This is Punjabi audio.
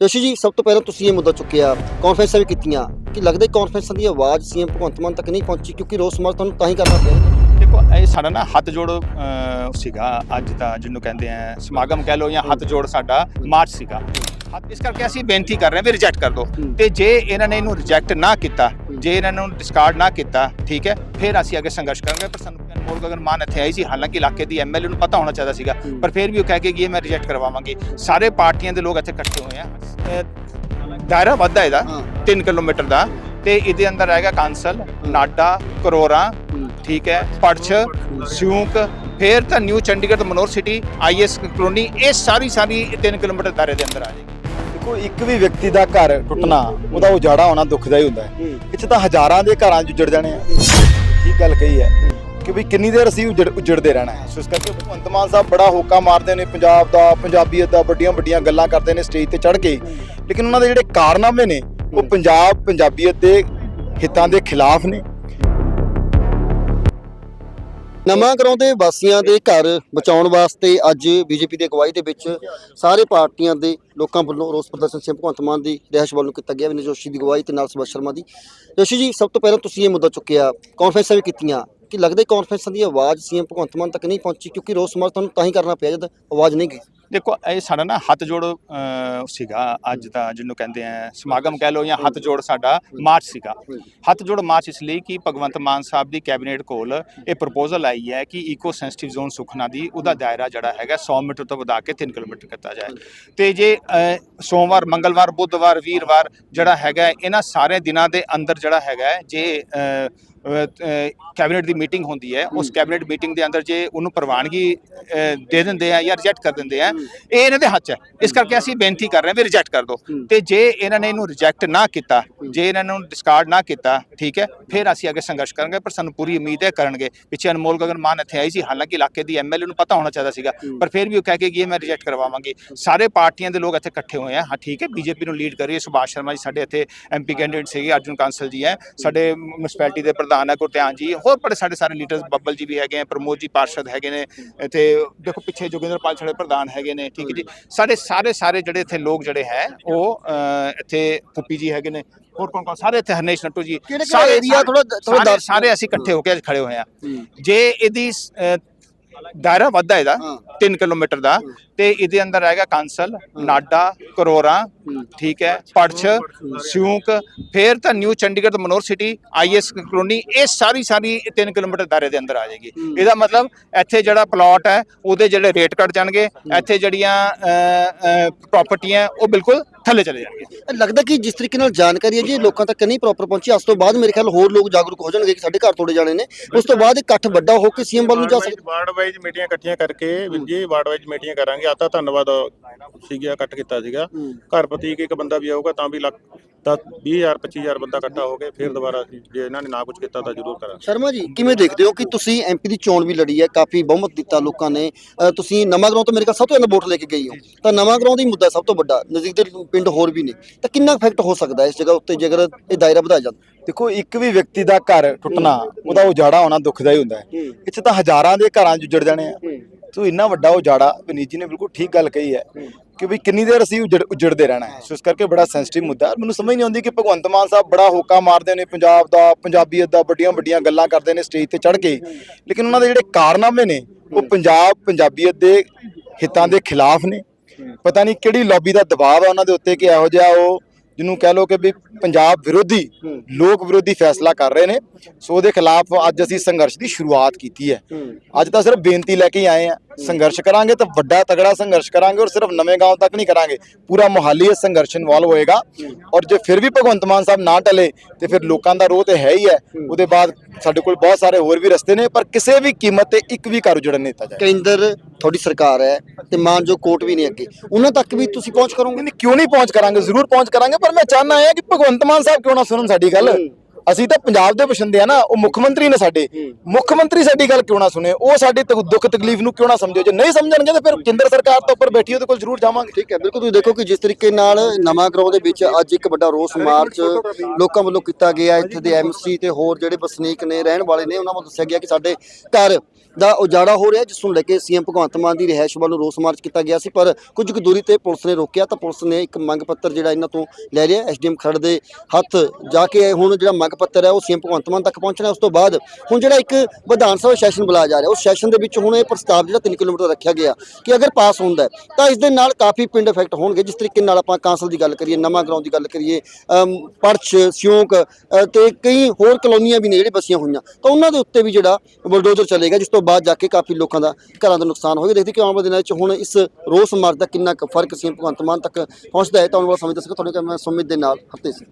ਜੋਸ਼ੀ ਜੀ ਸਭ ਤੋਂ ਪਹਿਲਾਂ ਤੁਸੀਂ ਇਹ ਮੁੱਦਾ ਚੁੱਕਿਆ ਕਾਨਫਰੰਸਾਂ ਵੀ ਕੀਤੀਆਂ। ਕਿ ਲੱਗਦਾ ਕਾਨਫਰੰਸਾਂ ਦੀ ਆਵਾਜ਼ ਸੀਐਮ ਭਗਵੰਤ ਮਾਨ ਤੱਕ ਨਹੀਂ ਪਹੁੰਚੀ? ਕਿਉਂਕਿ ਰੋਸ ਮਾਰਚ ਤੁਹਾਨੂੰ ਤਾਂ ਹੀ ਕਰਨਾ ਪਿਆ। ਦੇਖੋ ਇਹ ਸਾਡਾ ਨਾ ਹੱਥ ਜੋੜ ਅਹ, ਸੀਗਾ ਅੱਜ ਦਾ ਜਿਹਨੂੰ ਕਹਿੰਦੇ ਆ ਸਮਾਗਮ ਕਹਿ ਲਓ ਜਾਂ ਹੱਥ ਜੋੜ ਸਾਡਾ ਮਾਰਚ ਸੀਗਾ। ਹੱਥ- ਇਸ ਕਰਕੇ ਅਸੀਂ ਬੇਨਤੀ ਕਰ ਰਹੇ ਹਾਂ ਵੀ ਰਿਜੈਕਟ ਕਰ ਦਿਓ ਹੂੰ। ਤੇ ਜੇ ਇਹਨਾਂ ਨੇ ਇਹਨੂੰ ਰਿਜੈਕਟ ਨਾ ਕੀਤਾ ਜੇ ਇਹਨਾਂ ਨੂੰ ਡਿਸਕਾਰਡ ਨਾ ਕੀਤਾ ਠੀਕ ਹੈ ਫਿਰ ਅਸੀਂ ਅੱਗੇ ਸੰਘਰਸ਼ ਕਰਾਂਗੇ ਪਰ ਸਾਨੂੰ ਅਨਮੋਲ ਗਗਨ ਮਾਨ ਇੱਥੇ ਆਈ ਸੀ ਹਾਲਾਂਕਿ ਇਲਾਕੇ ਦੀ ਐਮਐਲਏ ਨੂੰ ਪਤਾ ਹੋਣਾ ਚਾਹੀਦਾ ਸੀਗਾ। ਪਰ ਫਿਰ ਵੀ ਉਹ ਕਹਿ ਕੇ ਗਈ ਮੈਂ ਰਿਜੈਕਟ ਕਰਵਾਵਾਂਗੀ। ਸਾਰੇ ਪਾਰਟੀਆਂ ਦੇ ਲੋਕ ਇੱਥੇ ਇਕੱਠੇ ਹੋਏ ਆ। ਦਾਇਰਾ ਵੱਧਾ ਇਹਦਾ ਹਾਂ। 3 ਕਿਲੋਮੀਟਰ ਦਾ। ਤੇ ਇਹਦੇ ਅੰਦਰ ਆਏਗਾ ਕਾਂਸਲ ਨਾਡਾ ਕਰੋਰਾ ਠੀਕ ਹੈ ਪੜਛ ਸਿਉਂਕ ਫਿਰ ਤਾਂ new Chandigarh manor city IS colony ਇਹ ਸਾਰੀ ਸਾਰੀ 3 ਕਿਲੋਮੀਟਰ ਦਾਇਰੇ ਦੇ ਅੰਦਰ ਆ ਜਾਏਗੀ। ਦੇਖੋ ਇੱਕ ਵੀ ਵਿਅਕਤੀ ਦਾ ਘਰ ਟੁੱਟਣਾ ਉਹਦਾ ਉਜਾੜਾ ਹੋਣਾ ਦੁਖਦਾਈ ਹੁੰਦਾ ਹੈ। ਇੱਥੇ ਤਾਂ ਹਜ਼ਾਰਾਂ ਦੇ ਘਰਾਂ 'ਚ ਉਜੜ ਜਾਣੇ ਆ। ਠੀਕ ਗੱਲ ਕਹੀ ਹੈ। ਕਿ ਵੀ ਕਿੰਨੀ ਦੇਰ ਅਸੀਂ ਉਜੜ ਉਜੜਦੇ ਰਹਿਣਾ ਹੈ। ਸੋ ਇਸ ਕਰਕੇ ਭਗਵੰਤ ਮਾਨ ਸਾਹਿਬ ਬੜਾ ਹੋਕਾ ਮਾਰਦੇ ਨੇ ਪੰਜਾਬ ਦਾ ਪੰਜਾਬੀਅਤ ਦਾ ਵੱਡੀਆਂ ਵੱਡੀਆਂ ਗੱਲਾਂ ਕਰਦੇ ਨੇ ਸਟੇਜ ਤੇ ਚੜ੍ਹ ਕੇ। ਲੇਕਿਨ ਉਹਨਾਂ ਦੇ ਜਿਹੜੇ ਕਾਰਨਾਮੇ ਨੇ ਉਹ ਪੰਜਾਬ ਪੰਜਾਬੀਅਤ ਦੇ ਹਿੱਤਾਂ ਦੇ ਖਿਲਾਫ ਨੇ। ਨਵਾਂ ਗਰਾਉਂ ਦੇ ਵਾਸੀਆਂ ਦੇ ਘਰ ਬਚਾਉਣ ਵਾਸਤੇ ਅੱਜ ਬੀਜੇਪੀ ਦੀ ਅਗਵਾਈ ਦੇ ਵਿੱਚ ਸਾਰੇ ਪਾਰਟੀਆਂ ਦੇ ਲੋਕਾਂ ਵੱਲੋਂ ਰੋਸ ਪ੍ਰਦਰਸ਼ਨ ਸੀਐਮ ਭਗਵੰਤ ਮਾਨ ਦੀ ਰਿਹਾਇਸ਼ ਵੱਲੋਂ ਕੀਤਾ ਗਿਆ। ਵਿਨੇ ਜੋਸ਼ੀ ਦੀ ਅਗਵਾਈ ਤੇ ਨਾਲ ਸੁਭਾਸ਼ ਸ਼ਰਮਾ ਦੀ। ਜੋਸ਼ੀ ਜੀ ਸਭ ਤੋਂ ਪਹਿਲਾਂ ਤੁਸੀਂ ਇਹ ਮੁੱਦਾ ਚੁੱਕਿਆ ਕਾਨਫਰੰਸਾਂ ਵੀ ਕੀਤੀਆਂ। ਕਿ ਲੱਗਦਾ ਕਾਨਫਰੰਸਾਂ ਦੀ ਆਵਾਜ਼ ਸੀਐਮ ਭਗਵੰਤ ਮਾਨ ਤੱਕ ਨਹੀਂ ਪਹੁੰਚੀ, ਕਿਉਂਕਿ ਰੋਸ ਮਾਰਚ ਤੁਹਾਨੂੰ ਤਾਂ ਹੀ ਕਰਨਾ ਪਿਆ ਜਦ ਆਵਾਜ਼ ਨਹੀਂ ਗਈ। ਦੇਖੋ, ਇਹ ਸਾਡਾ ਨਾ ਹੱਥ ਜੋੜ ਸੀਗਾ ਅੱਜ ਦਾ ਜਿਹਨੂੰ ਕਹਿੰਦੇ ਆ, ਸਮਾਗਮ ਕਹਿ ਲਓ ਜਾਂ ਹੱਥ ਜੋੜ ਸਾਡਾ ਮਾਰਚ ਸੀਗਾ। ਹੱਥ ਜੋੜ ਮਾਰਚ ਇਸ ਲਈ ਕਿ ਭਗਵੰਤ ਮਾਨ ਸਾਹਿਬ ਦੀ ਕੈਬਨਿਟ ਕੋਲ ਇਹ ਪ੍ਰਪੋਜ਼ਲ ਆਈ ਹੈ ਕਿ ਈਕੋ ਸੈਂਸਿਟਿਵ ਜ਼ੋਨ ਸੁਖਨਾ ਦੀ ਉਹਦਾ ਦਾਇਰਾ ਜਿਹੜਾ ਹੈਗਾ 100 ਮੀਟਰ ਤੋਂ ਵਧਾ ਕੇ 3 ਕਿਲੋਮੀਟਰ ਕੀਤਾ ਜਾਏ। ਤੇ ਜੇ ਸੋਮਵਾਰ ਮੰਗਲਵਾਰ ਬੁੱਧਵਾਰ ਵੀਰਵਾਰ ਜਿਹੜਾ ਹੈਗਾ ਇਹਨਾਂ ਸਾਰੇ ਦਿਨਾਂ ਦੇ ਅੰਦਰ ਜਿਹੜਾ ਹੈਗਾ ਜੇ ਕੈਬਨਿਟ ਦੀ ਮੀਟਿੰਗ ਹੁੰਦੀ ਹੈ ਉਸ ਕੈਬਨਿਟ ਮੀਟਿੰਗ ਦੇ ਅੰਦਰ ਜੇ ਉਹਨੂੰ ਪ੍ਰਵਾਨਗੀ ਦੇ ਦਿੰਦੇ ਆ ਜਾਂ ਰਿਜੈਕਟ ਕਰ ਦਿੰਦੇ ਆ ਇਹ ਇਹਨਾਂ ਦੇ ਹੱਥ ਹੈ। ਇਸ ਕਰਕੇ ਅਸੀਂ ਬੇਨਤੀ ਕਰ ਰਹੇ ਹਾਂ ਵੀ ਰਿਜੈਕਟ ਕਰ ਦਿਓ। ਤੇ ਜੇ ਇਹਨਾਂ ਨੇ ਇਹਨੂੰ ਰਿਜੈਕਟ ਨਾ ਕੀਤਾ ਜੇ ਇਹਨਾਂ ਨੂੰ ਡਿਸਕਾਰਡ ਨਾ ਕੀਤਾ ਠੀਕ ਹੈ ਫਿਰ ਅਸੀਂ ਅੱਗੇ ਸੰਘਰਸ਼ ਕਰਾਂਗੇ ਪਰ ਸਾਨੂੰ ਪੂਰੀ ਉਮੀਦ ਹੈ ਕਰਨਗੇ। ਪਿੱਛੇ ਅਨਮੋਲ ਗਗਨ ਮਾਨ ਇੱਥੇ ਆਈ ਸੀ ਹਾਲਾਂਕਿ ਇਲਾਕੇ ਦੀ ਐਮਐਲਏ ਨੂੰ ਪਤਾ ਹੋਣਾ ਚਾਹੀਦਾ ਸੀਗਾ ਪਰ ਫਿਰ ਵੀ ਉਹ ਕਹਿ ਕੇ ਗਈ ਮੈਂ ਰਿਜੈਕਟ ਕਰਵਾਵਾਂਗੀ। ਸਾਰੇ ਪਾਰਟੀਆਂ ਦੇ ਲੋਕ ਇੱਥੇ ਇਕੱਠੇ ਹੋਏ ਆ। ਹਾਂ ਠੀਕ ਹੈ ਬੀਜੇਪੀ ਨੂੰ ਲੀਡ ਕਰ ਰਹੀ ਹੈ ਸੁਭਾਸ਼ ਸ਼ਰਮਾ ਜੀ ਸਾਡੇ ਇੱਥੇ ਐਮਪੀ ਕੈਂਡੀਡੇਟ ਸੀਗੇ ਅਰਜੁਨ ਕਾਂਸਲ ਜੀ ਹੈ। ਸਾਡੇ ਮਿਊਨਿਸਪੈਲਿਟੀ ਦੇ ਪ੍ਰਧਾਨ ਹੈ ਗੁਰਧਿਆਨ ਜੀ। ਹੋਰ ਬੜੇ ਸਾਡੇ ਸਾਰੇ ਲੀਡਰਸ ਬੱਬਲ ਜੀ ਵੀ ਹੈਗੇ ਆ ਪ੍ਰਮੋਦ ਜੀ ਪਾਰਸ਼ਦ ਹੈਗੇ ਨੇ। ਇੱਥੇ ਦੇਖੋ ਪਿੱਛੇ ਜੋਗਿੰਦਰ ਪਾਲ ਸਾਡੇ ਪ੍ਰਧਾਨ ਹੈਗੇ ਨੇ ਠੀਕ ਹੈ ਜੀ। ਸਾਡੇ ਸਾਰੇ ਸਾਰੇ ਜਿਹੜੇ ਇੱਥੇ ਲੋਕ ਜਿਹੜੇ ਹੈ ਉਹ ਇੱਥੇ ਪੁੱਪੀ ਜੀ ਹੈਗੇ ਨੇ। ਹੋਰ ਕੌਣ ਕੌਣ? ਸਾਰੇ ਇੱਥੇ ਹਰਨੇਸ਼ ਨੱਟੂ ਜੀ। ਸਾਰੇ ਏਰੀਆ ਥੋੜਾ ਥੋੜਾ ਸਾਰੇ- ਅਸੀਂ ਇਕੱਠੇ ਹੋ ਕੇ ਅੱਜ ਖੜੇ ਹੋਏ ਆ ਜੇ ਇਹਦੀ ਦਾਇਰਾ ਵੱਧਾ ਇਹਦਾ ਹਾਂ। 3 ਕਿਲੋਮੀਟਰ ਦਾ। ਤੇ ਇਹਦੇ ਅੰਦਰ ਆਏਗਾ ਕਾਂਸਲ ਨਾਡਾ ਕਰੋਰਾ ਠੀਕ ਹੈ ਪੜਛ ਸਿਉਂਕ ਫਿਰ ਤਾਂ ਨਿਊ ਚੰਡੀਗੜ੍ਹ ਤੇ ਮਨੋਰ ਸਿਟੀ ਆਈਐਸ ਕਲੋਨੀ ਇਹ ਸਾਰੀ ਸਾਰੀ 3 ਕਿਲੋਮੀਟਰ ਦਾਇਰੇ ਦੇ ਅੰਦਰ ਆ ਜਾਏਗੀ। ਇਹਦਾ ਮਤਲਬ ਇੱਥੇ ਜਿਹੜਾ ਪਲਾਟ ਹੈ ਉਹਦੇ ਜਿਹੜੇ ਰੇਟ ਕੱਟ ਜਾਣਗੇ। ਇੱਥੇ ਜਿਹੜੀਆਂ ਪ੍ਰਾਪਰਟੀਆਂ ਉਹ ਬਿਲਕੁਲ ਥੱਲੇ ਚਲੇ ਜਾਣਗੇ। ਲੱਗਦਾ ਕਿ ਜਿਸ ਤਰੀਕੇ ਨਾਲ ਜਾਣਕਾਰੀ ਹੈ ਜੀ ਲੋਕਾਂ ਤੱਕ ਨਹੀਂ ਪ੍ਰੋਪਰ ਪਹੁੰਚੀ। ਉਸ ਤੋਂ ਬਾਅਦ ਮੇਰੇ ਖਿਆਲ ਹੋਰ ਲੋਕ ਜਾਗਰੂਕ ਹੋ ਜਾਣਗੇ ਕਿ ਸਾਡੇ ਘਰ ਤੋੜੇ ਜਾਣੇ ਨੇ। ਉਸ ਤੋਂ ਬਾਅਦ ਇਕੱਠ ਵੱਡਾ ਹੋ ਕੇ ਸੀਐਮ ਵੱਲ ਨੂੰ ਜਾ ਸਕਦਾ ਵਾਰਡ ਵਾਈਜ਼ ਮੀਟਿੰਗਾਂ ਇਕੱਠੀਆਂ ਕਰਕੇ ਜੀ ਵਾਰਡ ਵਾਈਜ਼ ਮੀਟਿੰਗਾਂ ਕਰਾਂਗੇ। ਆ ਤਾਂ ਧੰਨਵਾਦ ਸੀਗਾ ਇਕੱਠ ਕੀਤਾ ਸੀਗਾ। ਘਰ ਪ੍ਰਤੀ ਇੱਕ ਇੱਕ ਬੰਦਾ ਵੀ ਆਊਗਾ ਤਾਂ ਵੀ ਲੱਖ ਦਸ 20000 25000 ਬੰਦਾ ਇਕੱਠਾ ਹੋ ਕੇ ਫਿਰ ਦੁਬਾਰਾ ਅਸੀਂ ਜੇ ਇਹਨਾਂ ਨੇ ਨਾ ਕੁਝ ਕੀਤਾ ਤਾਂ ਜ਼ਰੂਰ ਕਰਾਂਗੇ। ਸ਼ਰਮਾ ਜੀ ਕਿਵੇਂ ਦੇਖਦੇ ਹੋ ਕਿ ਤੁਸੀਂ ਐਮਪੀ ਦੀ ਚੋਣ ਵੀ ਲੜੀ ਹੈ ਕਾਫੀ ਬਹੁਮਤ ਦਿੱਤਾ ਲੋਕਾਂ ਨੇ। ਅ, ਤੁਸੀਂ ਨਵਾਂ ਗਰਾਉਂ ਤੋਂ ਮੇਰੇ ਖਿਆਲ ਸਭ ਤੋਂ ਜ਼ਿਆਦਾ ਵੋਟ ਲੈ ਕੇ ਗਈ ਹੋ। ਤਾਂ ਨਵਾਂ ਗਰਾਉਂ ਦੀ ਮੁੱਦਾ ਸਭ ਤੋਂ ਵੱਡਾ ਨਜ਼ਦੀਕ ਦੇ ਪਿੰਡ ਹੋਰ ਵੀ ਨੇ। ਤਾਂ ਕਿੰਨਾ ਇਫੈਕਟ ਹੋ ਸਕਦਾ ਹੈ ਇਸ ਜਗ੍ਹਾ ਉੱਤੇ ਜੇਕਰ ਇਹ ਦਾਇਰਾ ਵਧਾਇਆ ਜਾਂਦਾ? ਦੇਖੋ ਇੱਕ ਵੀ ਵਿਅਕਤੀ ਦਾ ਘਰ ਟੁੱਟਣਾ ਉਹਦਾ ਉਜਾੜਾ ਹੋਣਾ ਦੁਖਦਾਈ ਹੁੰਦਾ ਹੈ। ਇੱਥੇ ਤਾਂ ਹਜ਼ਾਰਾਂ ਦੇ ਘਰਾਂ 'ਚ ਉਜੜ ਜਾਣੇ ਆ। ਸੋ ਇੰਨਾ ਵੱਡਾ ਉਜਾੜਾ ਵਿਨੀਤ ਜੀ ਨੇ ਬਿਲਕੁਲ ਠੀਕ ਗੱਲ ਕਹੀ ਹੈ। ਕਿ ਵੀ ਕਿੰਨੀ ਦੇਰ ਅਸੀਂ ਉਜੜ ਉਜੜਦੇ ਰਹਿਣਾ ਹੈ। ਸੋ ਇਸ ਕਰਕੇ ਬੜਾ ਸੈਂਸਿਟਿਵ ਮੁੱਦਾ ਹੈ। ਮੈਨੂੰ ਸਮਝ ਨਹੀਂ ਆਉਂਦੀ ਕਿ ਭਗਵੰਤ ਮਾਨ ਸਾਹਿਬ ਬੜਾ ਹੋਕਾ ਮਾਰਦੇ ਨੇ, ਪੰਜਾਬ ਦਾ, ਪੰਜਾਬੀਅਤ ਦਾ, ਵੱਡੀਆਂ ਵੱਡੀਆਂ ਗੱਲਾਂ ਕਰਦੇ ਨੇ ਸਟੇਜ ਤੇ ਚੜ੍ਹ ਕੇ। ਲੇਕਿਨ ਉਹਨਾਂ ਦੇ ਜਿਹੜੇ ਕਾਰਨਾਮੇ ਨੇ, ਉਹ ਪੰਜਾਬ ਪੰਜਾਬੀਅਤ ਦੇ ਹਿੱਤਾਂ ਦੇ ਖਿਲਾਫ ਨੇ। ਪਤਾ ਨਹੀਂ ਕਿਹੜੀ ਲੌਬੀ ਦਾ ਦਬਾਅ ਹੈ ਉਹਨਾਂ ਦੇ ਉੱਤੇ ਕਿ ਇਹੋ ਜਿਹਾ ਉਹ ਜਿਹਨੂੰ ਕਹਿ ਲੋ ਕਿ ਵੀ ਪੰਜਾਬ ਵਿਰੋਧੀ ਲੋਕ ਵਿਰੋਧੀ ਫੈਸਲਾ ਕਰ ਰਹੇ ਨੇ। ਸੋ ਉਹਦੇ ਖਿਲਾਫ ਅੱਜ ਅਸੀਂ ਸੰਘਰਸ਼ ਦੀ ਸ਼ੁਰੂਆਤ ਕੀਤੀ ਹੈ। ਅੱਜ ਤਾਂ ਸਿਰਫ ਬੇਨਤੀ ਲੈ ਕੇ ਆਏ ਆ ਸੰਘਰਸ਼ ਕਰਾਂਗੇ ਤਾਂ ਵੱਡਾ ਤਗੜਾ ਸੰਘਰਸ਼ ਕਰਾਂਗੇ ਔਰ ਸਿਰਫ ਨਵੇਂ ਗਾਂਵ ਤੱਕ ਨਹੀਂ ਕਰਾਂਗੇ। ਪੂਰਾ ਮੁਹਾਲੀ ਇਸ ਸੰਘਰਸ਼ ਇਨਵੋਲਵ ਹੋਏਗਾ। ਔਰ ਜੇ ਫਿਰ ਵੀ ਭਗਵੰਤ ਮਾਨ ਸਾਹਿਬ ਨਾ ਟਲੇ ਤੇ ਫਿਰ ਲੋਕਾਂ ਦਾ ਰੋਹ ਤੇ ਹੈ ਹੀ। ਹੈ। ਉਹਦੇ ਬਾਅਦ ਸਾਡੇ ਕੋਲ ਬਹੁਤ ਸਾਰੇ ਹੋਰ ਵੀ ਰਸਤੇ ਨੇ ਪਰ ਕਿਸੇ ਵੀ ਕੀਮਤ ਤੇ ਇੱਕ ਵੀ ਘਰ ਉਜੜਨ ਨਹੀਂ ਦਿੱਤਾ ਜਾਏ ਕੇਂਦਰ ਤੁਹਾਡੀ ਸਰਕਾਰ ਹੈ ਤੇ ਮਾਨ ਜੋ ਕੋਰਟ ਵੀ ਨੇ ਅੱਗੇ। ਉਹਨਾਂ ਤੱਕ ਵੀ ਤੁਸੀਂ ਪਹੁੰਚ ਕਰੋਗੇ? ਨਹੀਂ ਕਿਉਂ ਨਹੀਂ ਪਹੁੰਚ ਕਰਾਂਗੇ? ਜ਼ਰੂਰ ਪਹੁੰਚ ਕਰਾਂਗੇ ਪਰ ਮੈਂ ਚਾਹਨਾ ਹਾਂ ਕਿ ਭਗਵੰਤ ਮਾਨ ਸਾਹਿਬ ਕਿਉਂ ਨਾ ਸੁਣਨ ਸਾਡੀ ਗੱਲ। ਅਸੀਂ ਤਾਂ ਪੰਜਾਬ ਦੇ ਵਸਿੰਦੇ ਆ ਨਾ ਉਹ ਮੁੱਖ ਮੰਤਰੀ ਨੇ ਸਾਡੇ। ਮੁੱਖ ਮੰਤਰੀ ਸਾਡੀ ਗੱਲ ਕਿਉਂ ਨਾ ਸੁਣੇ? ਉਹ ਸਾਡੇ ਤਕ- ਦੁੱਖ ਤਕਲੀਫ ਨੂੰ ਕਿਉਂ ਨਾ ਸਮਝੋ? ਜੇ ਨਹੀਂ ਸਮਝਣਗੇ ਤਾਂ ਫਿਰ ਕੇਂਦਰ ਸਰਕਾਰ ਤੋਂ ਉੱਪਰ ਬੈਠੀ ਉਹਦੇ ਕੋਲ ਜ਼ਰੂਰ ਜਾਵਾਂਗੇ। ਠੀਕ ਹੈ ਬਿਲਕੁਲ ਤੁਸੀਂ ਦੇਖੋ ਕਿ ਜਿਸ ਤਰੀਕੇ ਨਾਲ ਨਵਾਂ ਗਰਾਉਂ ਦੇ ਵਿੱਚ ਅੱਜ ਇੱਕ ਵੱਡਾ ਰੋਸ ਮਾਰਚ ਲੋਕਾਂ ਵੱਲੋਂ ਕੀਤਾ ਗਿਆ ਇੱਥੇ ਦੇ ਐਮਸੀ ਤੇ ਹੋਰ ਜਿਹੜੇ ਵਸਨੀਕ ਨੇ ਰਹਿਣ ਵਾਲੇ ਨੇ ਉਹਨਾਂ ਵੱਲੋਂ ਦੱਸਿਆ ਗਿਆ ਕਿ ਸਾਡੇ ਘਰ ਦਾ ਉਜਾੜਾ ਹੋ ਰਿਹਾ ਜਿਸ ਨੂੰ ਲੈ ਕੇ ਸੀਐਮ ਭਗਵੰਤ ਮਾਨ ਦੀ ਰਿਹਾਇਸ਼ ਵੱਲੋਂ ਰੋਸ ਮਾਰਚ ਕੀਤਾ ਗਿਆ ਸੀ। ਪਰ ਕੁਝ ਕੁ ਦੂਰੀ ਤੇ ਪੁਲਿਸ ਨੇ ਰੋਕਿਆ ਤਾਂ ਪੁਲਿਸ ਨੇ ਇੱਕ ਮੰਗ ਪੱਤਰ ਜਿਹੜਾ ਇਹਨਾਂ ਤੋਂ ਲੈ ਲਿਆ ਐਸਡੀਐਮ ਖਰੜ ਦੇ ਹੱਥ ਜਾ ਕੇ ਹੁਣ ਜਿਹੜਾ ਮੰਗ ਪੱਤਰ ਹੈ ਉਹ ਸੀਐਮ ਭਗਵੰਤ ਮਾਨ ਤੱਕ ਪਹੁੰਚਣਾ ਉਸ ਤੋਂ ਬਾਅਦ ਹੁਣ ਜਿਹੜਾ ਇੱਕ ਵਿਧਾਨ ਸਭਾ ਸੈਸ਼ਨ ਬੁਲਾਇਆ ਜਾ ਰਿਹਾ ਉਸ ਸੈਸ਼ਨ ਦੇ ਵਿੱਚ ਹੁਣ ਇਹ ਪ੍ਰਸਤਾਵ ਜਿਹੜਾ 3 ਕਿਲੋਮੀਟਰ ਦਾ ਰੱਖਿਆ ਗਿਆ ਕਿ ਅਗਰ ਪਾਸ ਹੁੰਦਾ ਤਾਂ ਇਸ ਦੇ ਨਾਲ ਕਾਫੀ ਪਿੰਡ ਇਫੈਕਟ ਹੋਣਗੇ। ਜਿਸ ਤਰੀਕੇ ਨਾਲ ਆਪਾਂ ਕਾਂਸਲ ਦੀ ਗੱਲ ਕਰੀਏ ਨਵਾਂ ਗਰਾਉਂ ਦੀ ਗੱਲ ਕਰੀਏ ਪਰਛ ਸਿਉਂਕ ਅ, ਤੇ ਕਈ ਹੋਰ ਕਲੋਨੀਆਂ ਵੀ ਨੇ ਜਿਹੜੇ ਬਸੀਆਂ ਹੋਈਆਂ। ਤਾਂ ਉਹਨਾਂ ਦੇ ਉੱਤੇ ਵੀ ਜਿਹੜਾ ਬਲਡੋਜ਼ਰ ਚੱਲੇਗਾ ਜਿਸ ਤੋਂ ਬਾਅਦ ਜਾ ਕੇ ਕਾਫੀ ਲੋਕਾਂ ਦਾ ਘਰਾਂ ਦਾ ਨੁਕਸਾਨ ਹੋਏਗਾ। ਦੇਖਦੇ ਕਿ ਆਉਣ ਵਾਲੇ ਦਿਨਾਂ ਵਿੱਚ ਹੁਣ ਇਸ ਰੋਸ ਮਾਰਚ ਦਾ ਕਿੰਨਾ ਕੁ ਫ਼ਰਕ ਸੀਐਮ ਭਗਵੰਤ ਮਾਨ ਤੱਕ ਪਹੁੰਚਦਾ ਹੈ ਤਾਂ ਆਉਣ ਵਾਲਾ ਸਮੇਂ ਦੱਸੇਗਾ। ਤੁਹਾਡੇ ਮੈਂ ਸੁਮਿਤ ਦੇ ਨਾਲ ਹਫ਼ਤੇ ਸੀ